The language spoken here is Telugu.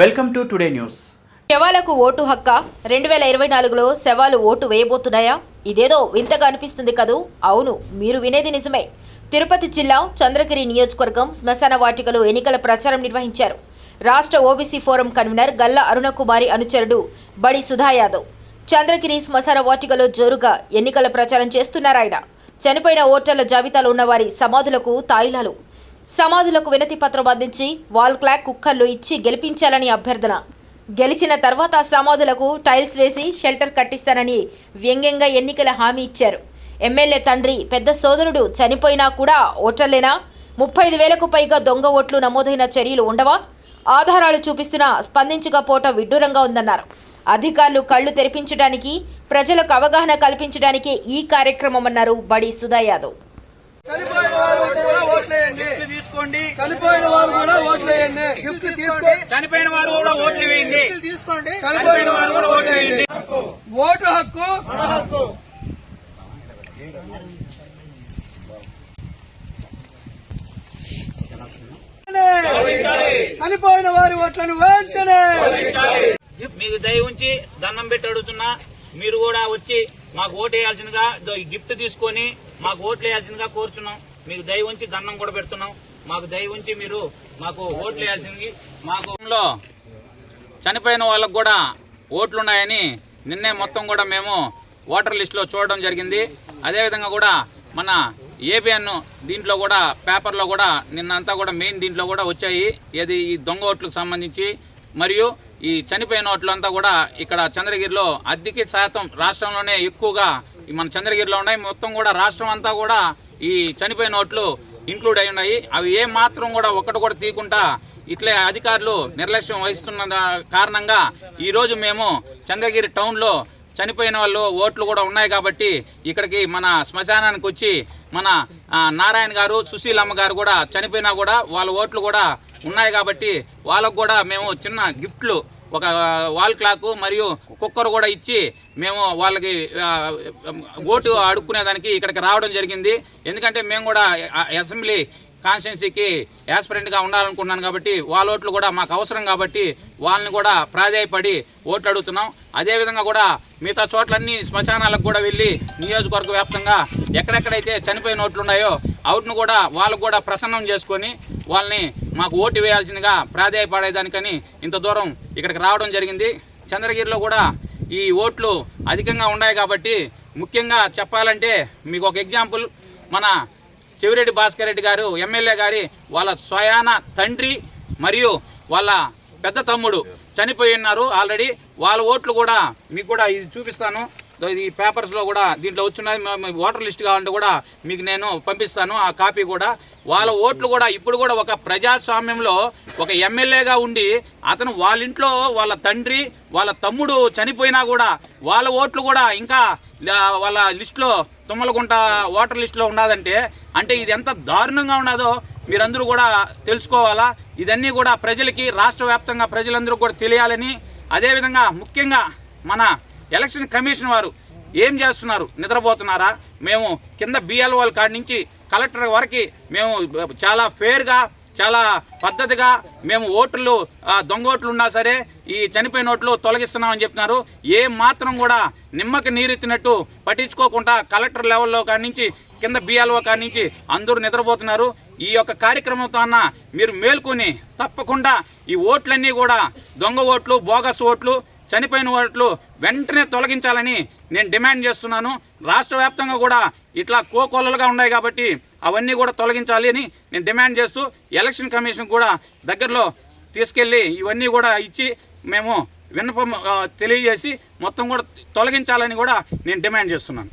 వెల్కమ్ టు టుడే న్యూస్ శవాలకు ఓటు హక్క? రెండు వేల ఇరవై నాలుగులో శవాలు ఓటు వేయబోతున్నాయా? ఇదేదో వింతగా అనిపిస్తుంది కదూ? అవును మీరు వినేది నిజమే. తిరుపతి జిల్లా చంద్రగిరి నియోజకవర్గం శ్మశాన వాటికలో ఎన్నికల ప్రచారం నిర్వహించారు. రాష్ట్ర ఓబీసీ ఫోరం కన్వీనర్ గల్ల అరుణకుమారి అనుచరుడు బడి సుధా యాదవ్. చంద్రగిరి శ్మశాన వాటికలో జోరుగా ఎన్నికల ప్రచారం చేస్తున్నారాయన. చనిపోయిన ఓటర్ల జాబితాలో ఉన్న వారి సమాధులకు తాయిలాలు. సమాధులకు వినతి పత్రం అందించి వాల్ క్లాక్ కుక్కర్లు ఇచ్చి గెలిపించాలని అభ్యర్థన. గెలిచిన తర్వాత సమాధులకు టైల్స్ వేసి షెల్టర్ కట్టిస్తానని వ్యంగ్యంగా ఎన్నికల హామీ ఇచ్చారు. ఎమ్మెల్యే తండ్రి పెద్ద సోదరుడు చనిపోయినా కూడా ఓటర్లేనా? ముప్పై ఐదు వేలకు పైగా దొంగ ఓట్లు నమోదైన చర్యలు ఉండవా? ఆధారాలు చూపిస్తున్నా స్పందించకపోవటం విడ్డూరంగా ఉందన్నారు. అధికారులు కళ్ళు తెరిపించడానికి ప్రజలకు అవగాహన కల్పించడానికి ఈ కార్యక్రమం అన్నారు బడి సుధా తీసుకోండి. చనిపోయిన వారు కూడా ఓట్లేయండి. గిఫ్ట్ తీసుకోండి. చనిపోయిన వారు కూడా ఓట్లు వేయండి. తీసుకోండి చనిపోయిన వారు కూడా ఓట్లేయండి ఓటు హక్కు మన హక్కు చనిపోయిన వారి ఓట్లను వెంటనే మీకు దయ ఉంచి దండం పెట్టి అడుగుతున్నా మీరు కూడా వచ్చి మాకు ఓటు వేయాల్సిందిగా గిఫ్ట్ తీసుకొని మాకు ఓట్లు వేయాల్సిందిగా కోరుచున్నాం. మీకు దయ ఉంచి దండం కూడా పెడుతున్నాం. మాకు దయ ఉంచి మీరు మాకు ఓట్లు వేయాల్సింది మాకు చనిపోయిన వాళ్ళకు కూడా ఓట్లున్నాయని నిన్నే మొత్తం కూడా మేము ఓటర్ లిస్టులో చూడడం జరిగింది. అదేవిధంగా కూడా మన ఏబిఎన్ దీంట్లో కూడా పేపర్లో కూడా నిన్నంతా కూడా మెయిన్ దీంట్లో కూడా వచ్చాయి. ఏది ఈ దొంగ ఓట్లకు సంబంధించి మరియు ఈ చనిపోయిన ఓట్లు అంతా కూడా ఇక్కడ చంద్రగిరిలో అద్దెకి శాతం రాష్ట్రంలోనే ఎక్కువగా మన చంద్రగిరిలో ఉన్నాయి. మొత్తం కూడా రాష్ట్రం అంతా కూడా ఈ చనిపోయిన నోట్లు ఇంక్లూడ్ అయి ఉన్నాయి. అవి ఏ మాత్రం కూడా ఒక్కటి కూడా తీయకుండా ఇట్లే అధికారులు నిర్లక్ష్యం వహిస్తున్న కారణంగా ఈరోజు మేము చంద్రగిరి టౌన్లో చనిపోయిన వాళ్ళు ఓట్లు కూడా ఉన్నాయి కాబట్టి ఇక్కడికి మన శ్మశానానికి వచ్చి మన నారాయణ గారు సుశీలమ్మ గారు కూడా చనిపోయినా కూడా వాళ్ళ ఓట్లు కూడా ఉన్నాయి కాబట్టి వాళ్ళకు కూడా మేము చిన్న గిఫ్ట్లు ఒక వాల్ క్లాక్ మరియు కుక్కర్ కూడా ఇచ్చి మేము వాళ్ళకి ఓటు అడుక్కునేదానికి ఇక్కడికి రావడం జరిగింది. ఎందుకంటే మేము కూడా అసెంబ్లీ కాన్స్టిట్యున్సీకి యాస్పిరెంట్గా ఉండాలనుకున్నాను కాబట్టి వాళ్ళ ఓట్లు కూడా మాకు అవసరం కాబట్టి వాళ్ళని కూడా ప్రాధాయపడి ఓట్లు అడుగుతున్నాం. అదేవిధంగా కూడా మిగతా చోట్లన్నీ శ్మశానాలకు కూడా వెళ్ళి నియోజకవర్గ వ్యాప్తంగా ఎక్కడెక్కడైతే చనిపోయిన ఓట్లు ఉన్నాయో అవుట్ను కూడా వాళ్ళకు కూడా ప్రసన్నం చేసుకొని వాళ్ళని మాకు ఓటు వేయాల్సిందిగా ప్రాధాయపడేదానికని ఇంత దూరం ఇక్కడికి రావడం జరిగింది. చంద్రగిరిలో కూడా ఈ ఓట్లు అధికంగా ఉన్నాయి కాబట్టి ముఖ్యంగా చెప్పాలంటే మీకు ఒక ఎగ్జాంపుల్. మన చెవిరెడ్డి భాస్కర్ రెడ్డి గారు ఎమ్మెల్యే గారి వాళ్ళ స్వయాన తండ్రి మరియు వాళ్ళ పెద్ద తమ్ముడు చనిపోయి ఉన్నారు ఆల్రెడీ. వాళ్ళ ఓట్లు కూడా మీకు కూడా ఇది చూపిస్తాను. ఈ పేపర్స్లో కూడా దీంట్లో వచ్చినది ఓటర్ లిస్ట్ కావాలంటే కూడా మీకు నేను పంపిస్తాను ఆ కాపీ కూడా. వాళ్ళ ఓట్లు కూడా ఇప్పుడు కూడా ఒక ప్రజాస్వామ్యంలో ఒక ఎమ్మెల్యేగా ఉండి అతను వాళ్ళ ఇంట్లో వాళ్ళ తండ్రి వాళ్ళ తమ్ముడు చనిపోయినా కూడా వాళ్ళ ఓట్లు కూడా ఇంకా వాళ్ళ లిస్టులో తుమ్మలకుంట ఓటర్ లిస్టులో ఉన్నదంటే అంటే ఇది ఎంత దారుణంగా ఉన్నదో మీరందరూ కూడా తెలుసుకోవాలా? ఇదన్నీ కూడా ప్రజలకి రాష్ట్ర వ్యాప్తంగా ప్రజలందరూ కూడా తెలియాలని. అదేవిధంగా ముఖ్యంగా మన ఎలక్షన్ కమిషన్ వారు ఏం చేస్తున్నారు? నిద్రపోతున్నారా? మేము కింద బిఎల్ఓల కాడి నుంచి కలెక్టర్ వరకు మేము చాలా ఫేర్గా చాలా పద్ధతిగా మేము ఓట్లు దొంగ ఓట్లు ఉన్నా సరే ఈ చనిపోయిన ఓట్లు తొలగిస్తున్నామని చెప్తున్నారు. ఏ మాత్రం కూడా నిమ్మకి నీరెత్తినట్టు పట్టించుకోకుండా కలెక్టర్ లెవెల్లో కాడి నుంచి కింద బిఎల్ఓ కాడి నుంచి అందరూ నిద్రపోతున్నారు. ఈ యొక్క కార్యక్రమంతో అన్న మీరు మేల్కొని తప్పకుండా ఈ ఓట్లన్నీ కూడా దొంగ ఓట్లు బోగస్ ఓట్లు చనిపోయిన ఓట్లు వెంటనే తొలగించాలని నేను డిమాండ్ చేస్తున్నాను. రాష్ట్ర వ్యాప్తంగా కూడా ఇట్లా కోకొల్లలుగా ఉన్నాయి కాబట్టి అవన్నీ కూడా తొలగించాలి అని నేను డిమాండ్ చేస్తూ ఎలక్షన్ కమిషన్ కూడా దగ్గరలో తీసుకెళ్ళి ఇవన్నీ కూడా ఇచ్చి మేము విన్నపం తెలియజేసి మొత్తం కూడా తొలగించాలని కూడా నేను డిమాండ్ చేస్తున్నాను.